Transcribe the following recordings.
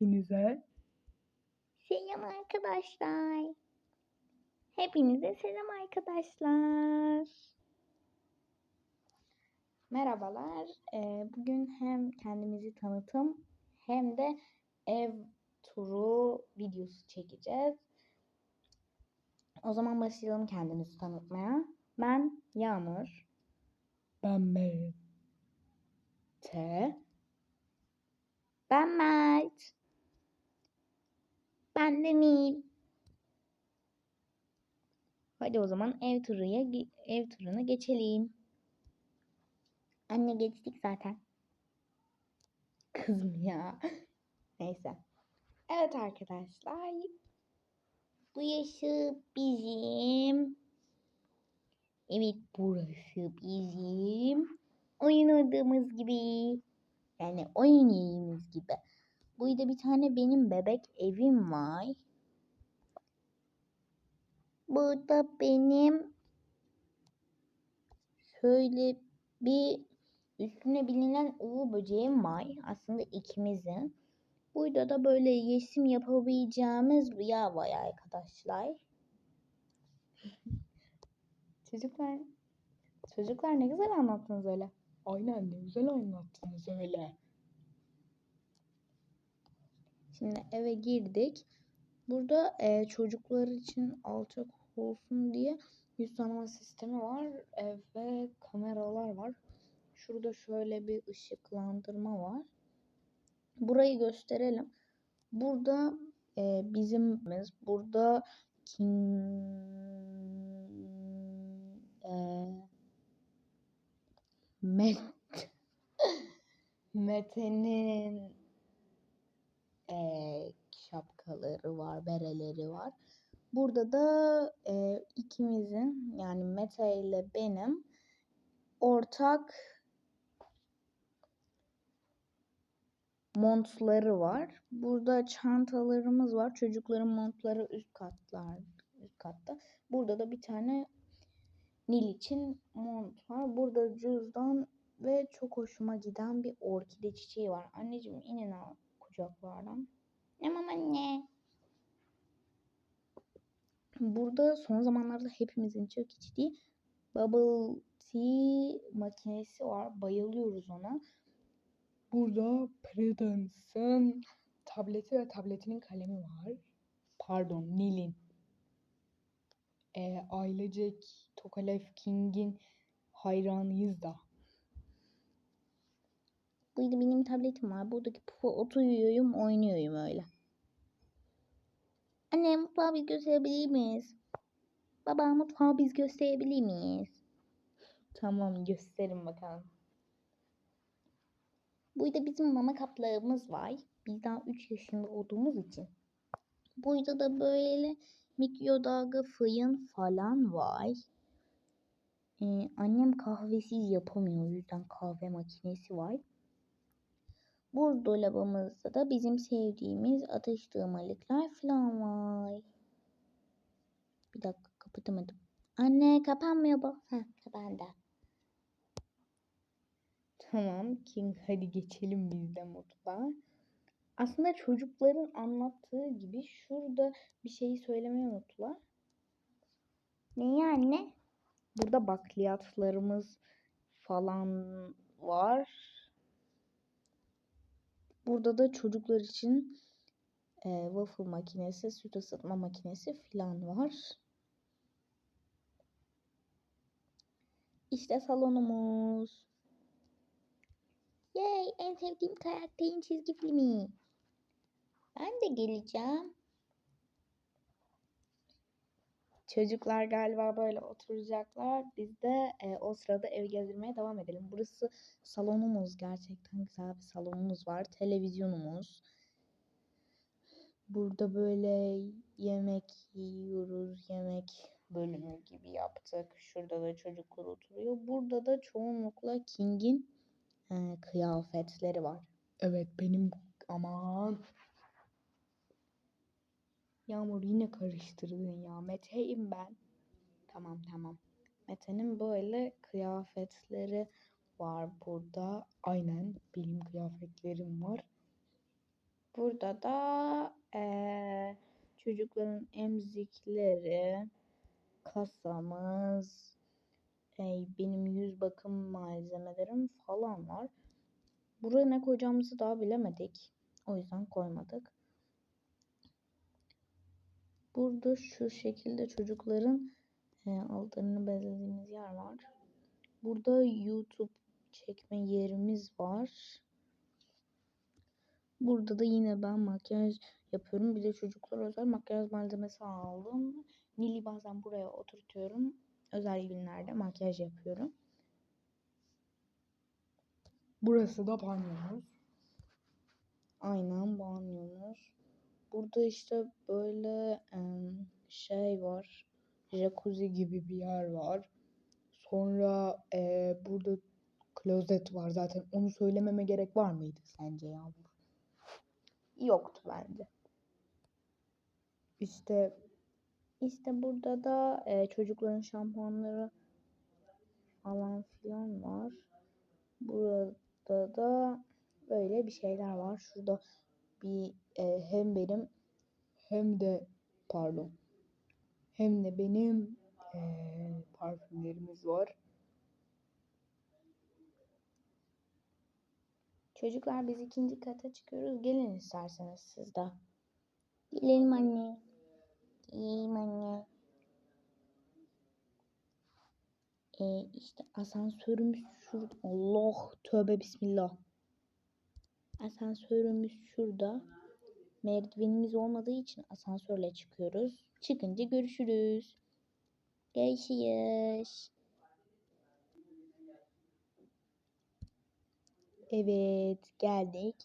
Hepinize Selam arkadaşlar. Hepinize selam arkadaşlar. Merhabalar. Ee, bugün hem kendimizi tanıtım hem de ev turu videosu çekeceğiz. O zaman başlayalım kendimizi tanıtmaya. Ben Yağmur. ben Mehmet. T. Ben Mert. Ben de Nil. Hadi o zaman ev turuya ev turuna geçelim. Anne geçtik zaten. Kızım ya. Neyse. Evet arkadaşlar. Bu yaşı bizim. Evet burası bizim. Oyun oynadığımız gibi. Yani oyun gibi. Burada bir tane benim bebek evim var. Burada benim şöyle bir üstüne bilinen uğur böceğim var. Aslında ikimizin. Burada da böyle resim yapabileceğimiz bir yer var arkadaşlar. Çocuklar Çocuklar ne güzel anlattınız öyle. Aynen ne güzel anlattınız öyle. Şimdi eve girdik. Burada e, çocuklar için alçak olsun diye yüz tanıma sistemi var e, ve kameralar var. Şurada şöyle bir ışıklandırma var. Burayı gösterelim. Burada e, bizim burada King e, Met Mete'nin e, şapkaları var, bereleri var. Burada da e, ikimizin yani Mete ile benim ortak montları var. Burada çantalarımız var. Çocukların montları üst katlar, üst katta. Burada da bir tane Nil için mont var. Burada cüzdan ve çok hoşuma giden bir orkide çiçeği var. Anneciğim inin al kucaklardan. Tamam anne. Burada son zamanlarda hepimizin çok içtiği bubble tea makinesi var. Bayılıyoruz ona. Burada Predance'ın tableti ve tabletinin kalemi var. Pardon Nil'in. E, ailecek Tokalev King'in hayranıyız da. Burada benim tabletim var. Buradaki pufa oturuyorum, oynuyorum öyle. Anne mutfağı biz gösterebilir miyiz? Baba mutfağı biz gösterebilir miyiz? Tamam gösterin bakalım. Burada bizim mama kaplarımız var. Biz daha 3 yaşında olduğumuz için. Burada da böyle mikrodalga fırın falan var. Ee, annem kahvesiz yapamıyor. O yüzden kahve makinesi var. Buzdolabımızda da bizim sevdiğimiz atıştırmalıklar falan var. Bir dakika kapatamadım. Anne kapanmıyor bu. Heh kapandı. Tamam King hadi geçelim biz de mutfağa. Aslında çocukların anlattığı gibi şurada bir şeyi söylemeyi unuttular. Ne anne? Burada bakliyatlarımız falan var. Burada da çocuklar için e, waffle makinesi, süt ısıtma makinesi falan var. İşte salonumuz. Yay en sevdiğim karakterin çizgi filmi. Ben de geleceğim. Çocuklar galiba böyle oturacaklar. Biz de e, o sırada ev gezdirmeye devam edelim. Burası salonumuz. Gerçekten güzel bir salonumuz var. Televizyonumuz. Burada böyle yemek yiyoruz. Yemek bölümü gibi yaptık. Şurada da çocuklar oturuyor. Burada da çoğunlukla King'in e, kıyafetleri var. Evet benim aman. Yağmur yine karıştırdın ya. Mete'yim ben. Tamam tamam. Mete'nin böyle kıyafetleri var burada. Aynen benim kıyafetlerim var. Burada da eee, çocukların emzikleri, kasamız, ey, benim yüz bakım malzemelerim falan var. Buraya ne koyacağımızı daha bilemedik. O yüzden koymadık. Burada şu şekilde çocukların e, altlarını bezediğimiz yer var. Burada YouTube çekme yerimiz var. Burada da yine ben makyaj yapıyorum. Bir de çocuklar özel makyaj malzemesi aldım. Nil'i bazen buraya oturtuyorum. Özel günlerde makyaj yapıyorum. Burası da banyomuz. Aynen banyomuz. Burada işte böyle şey var. Jacuzzi gibi bir yer var. Sonra eee, burada klozet var zaten. Onu söylememe gerek var mıydı sence Yağmur? Yoktu bence. İşte İşte burada da e, çocukların şampuanları falan filan var. Burada da böyle bir şeyler var. Şurada bir e, hem benim hem de pardon hem de benim eee, parfümlerimiz var. çocuklar biz ikinci kata çıkıyoruz. Gelin isterseniz siz de. Gelelim anne. Geleyim anne. E, işte asansörümüz şurada. Allah tövbe bismillah. Asansörümüz şurada. Merdivenimiz olmadığı için asansörle çıkıyoruz. Çıkınca görüşürüz. Görüşürüz. Evet geldik.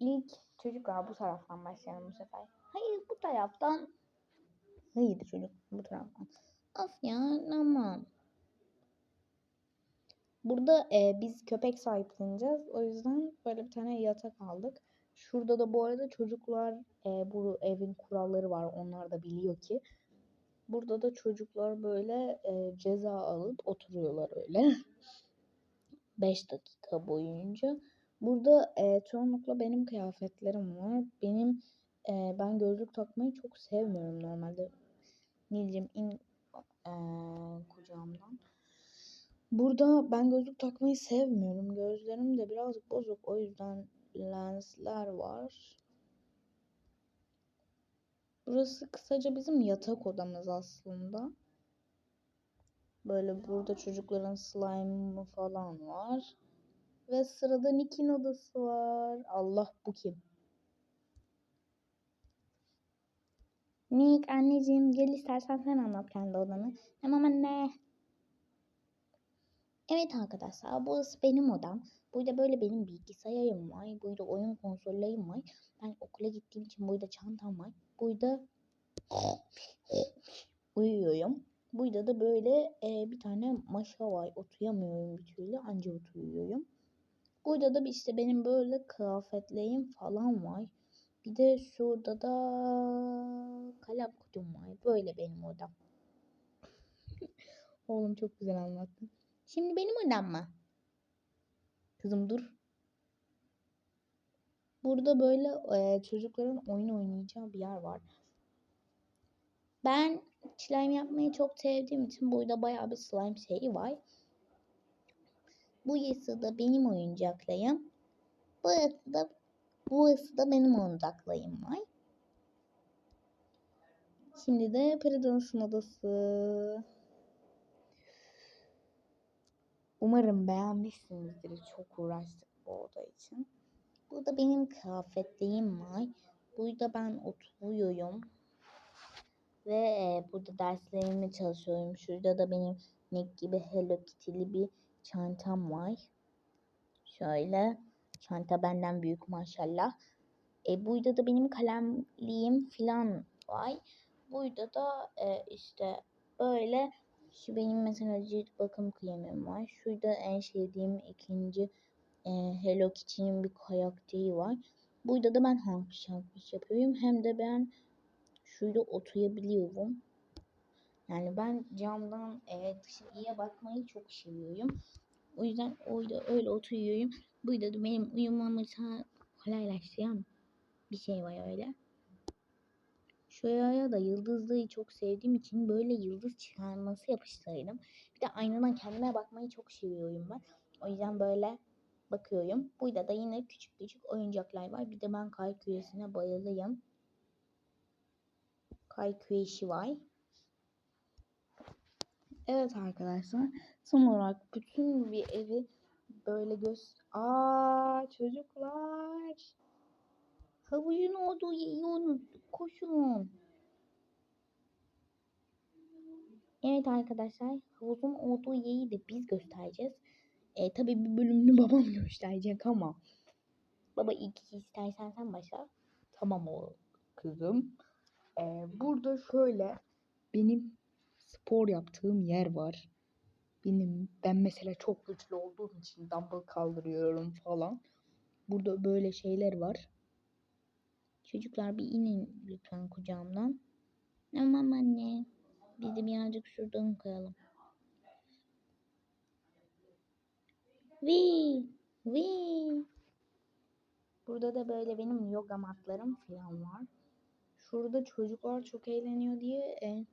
İlk çocuklar bu taraftan başlayalım bu sefer. Hayır bu taraftan. Hayır çocuk bu taraftan. Of ya tamam. Burada e, biz köpek sahipleneceğiz. O yüzden böyle bir tane yatak aldık. Şurada da bu arada çocuklar e, bu evin kuralları var. Onlar da biliyor ki. Burada da çocuklar böyle e, ceza alıp oturuyorlar öyle. 5 dakika boyunca. Burada e, çoğunlukla benim kıyafetlerim var. Benim e, ben gözlük takmayı çok sevmiyorum normalde. Nilcim in e, kucağımdan. Burada ben gözlük takmayı sevmiyorum. Gözlerim de birazcık bozuk. O yüzden lensler var. Burası kısaca bizim yatak odamız aslında. Böyle burada çocukların slime'ı falan var. Ve sırada Nick'in odası var. Allah bu kim? Nick anneciğim gel istersen sen anlat kendi odanı. Tamam anne. Evet arkadaşlar burası benim odam. Burada böyle benim bilgisayarım var. Burada oyun konsollarım var. Ben okula gittiğim için burada çantam var. Burada uyuyorum. Burada da böyle e, bir tane maşa var. Oturamıyorum bir türlü. Anca oturuyorum. Burada da işte benim böyle kıyafetlerim falan var. Bir de şurada da kalem kutum var. Böyle benim odam. Oğlum çok güzel anlattın. Şimdi benim odam mı? Kızım dur. Burada böyle e, çocukların oyun oynayacağı bir yer var. Ben slime yapmayı çok sevdiğim için burada bayağı bir slime şeyi var. Bu yası da benim oyuncaklarım. Burası da burası da benim oyuncaklarım var. Şimdi de Peridans'ın odası. Umarım beğenmişsinizdir. Çok uğraştık bu oda için. Burada benim kıyafetlerim var. Burada ben oturuyorum. Ve e, burada derslerimi çalışıyorum. Şurada da benim Nick gibi Hello Kitty'li bir çantam var. Şöyle. Çanta benden büyük maşallah. E, burada da benim kalemliğim falan var. Burada da e, işte böyle şu benim mesela cilt bakım kremim var. Şurada en sevdiğim ikinci e, Hello Kitty'nin bir karakteri var. Burada da ben hangisi hangisi yapıyorum. Hem de ben şurada oturabiliyorum. Yani ben camdan e, dışarıya bakmayı çok seviyorum. O yüzden orada öyle oturuyorum. Burada da benim uyumamı kolaylaştıran bir şey var öyle. Şuraya da yıldızlığı çok sevdiğim için böyle yıldız çıkarması yapıştırdım. Bir de aynadan kendime bakmayı çok seviyorum ben. O yüzden böyle bakıyorum. Burada da yine küçük küçük oyuncaklar var. Bir de ben kay küresine bayılıyım. Kay küresi var. Evet arkadaşlar. Son olarak bütün bir evi böyle göz... Aa çocuklar. Havuzun olduğu yeri unuttuk. Koşun. Evet arkadaşlar. Havuzun olduğu yeri de biz göstereceğiz. E, tabii bir bölümünü babam gösterecek ama. Baba ilk istersen sen başla. Tamam o kızım. Ee, burada şöyle benim spor yaptığım yer var. Benim ben mesela çok güçlü olduğum için dumbbell kaldırıyorum falan. Burada böyle şeyler var. Çocuklar bir inin lütfen kucağımdan. Tamam anne. Biz de birazcık şuradan koyalım. Vii. Vii. Burada da böyle benim yoga matlarım falan var. Şurada çocuklar çok eğleniyor diye e,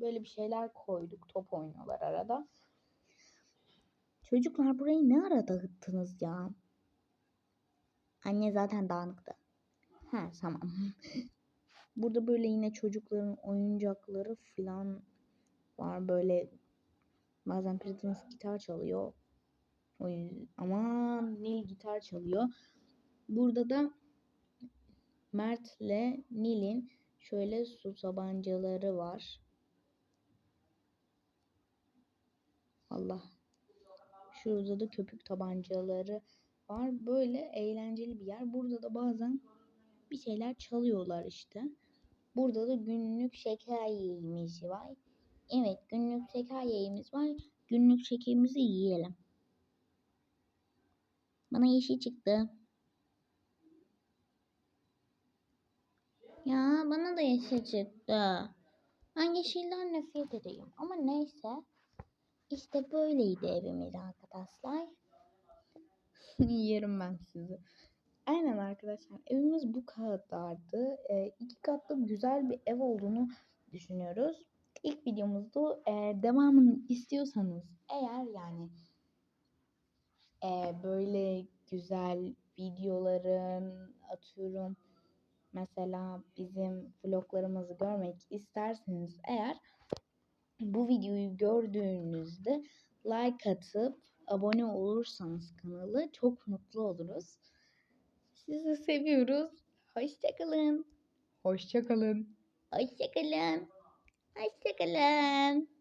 böyle bir şeyler koyduk. Top oynuyorlar arada. Çocuklar burayı ne ara dağıttınız ya? Anne zaten dağınıktı. Ha tamam. Burada böyle yine çocukların oyuncakları falan var. Böyle bazen Prudence gitar çalıyor. O yüzden, ama Nil gitar çalıyor. Burada da Mert'le Nil'in şöyle su tabancaları var. Allah. Şurada da köpük tabancaları var. Böyle eğlenceli bir yer. Burada da bazen bir şeyler çalıyorlar işte. Burada da günlük şeker yeğimiz var. Evet günlük şeker yeğimiz var. Günlük şekerimizi yiyelim. Bana yeşil çıktı. Ya bana da yeşil çıktı. Ben yeşilden nefret edeyim. Ama neyse. İşte böyleydi evimiz arkadaşlar. Yerim ben sizi. Aynen arkadaşlar evimiz bu kadardı. Ee, iki katlı güzel bir ev olduğunu düşünüyoruz. İlk videomuzda e, devamını istiyorsanız eğer yani e, böyle güzel videoların atıyorum mesela bizim vloglarımızı görmek isterseniz eğer bu videoyu gördüğünüzde like atıp abone olursanız kanalı çok mutlu oluruz. Sizi seviyoruz. Hoşçakalın. Hoşçakalın. Hoşçakalın. Hoşçakalın.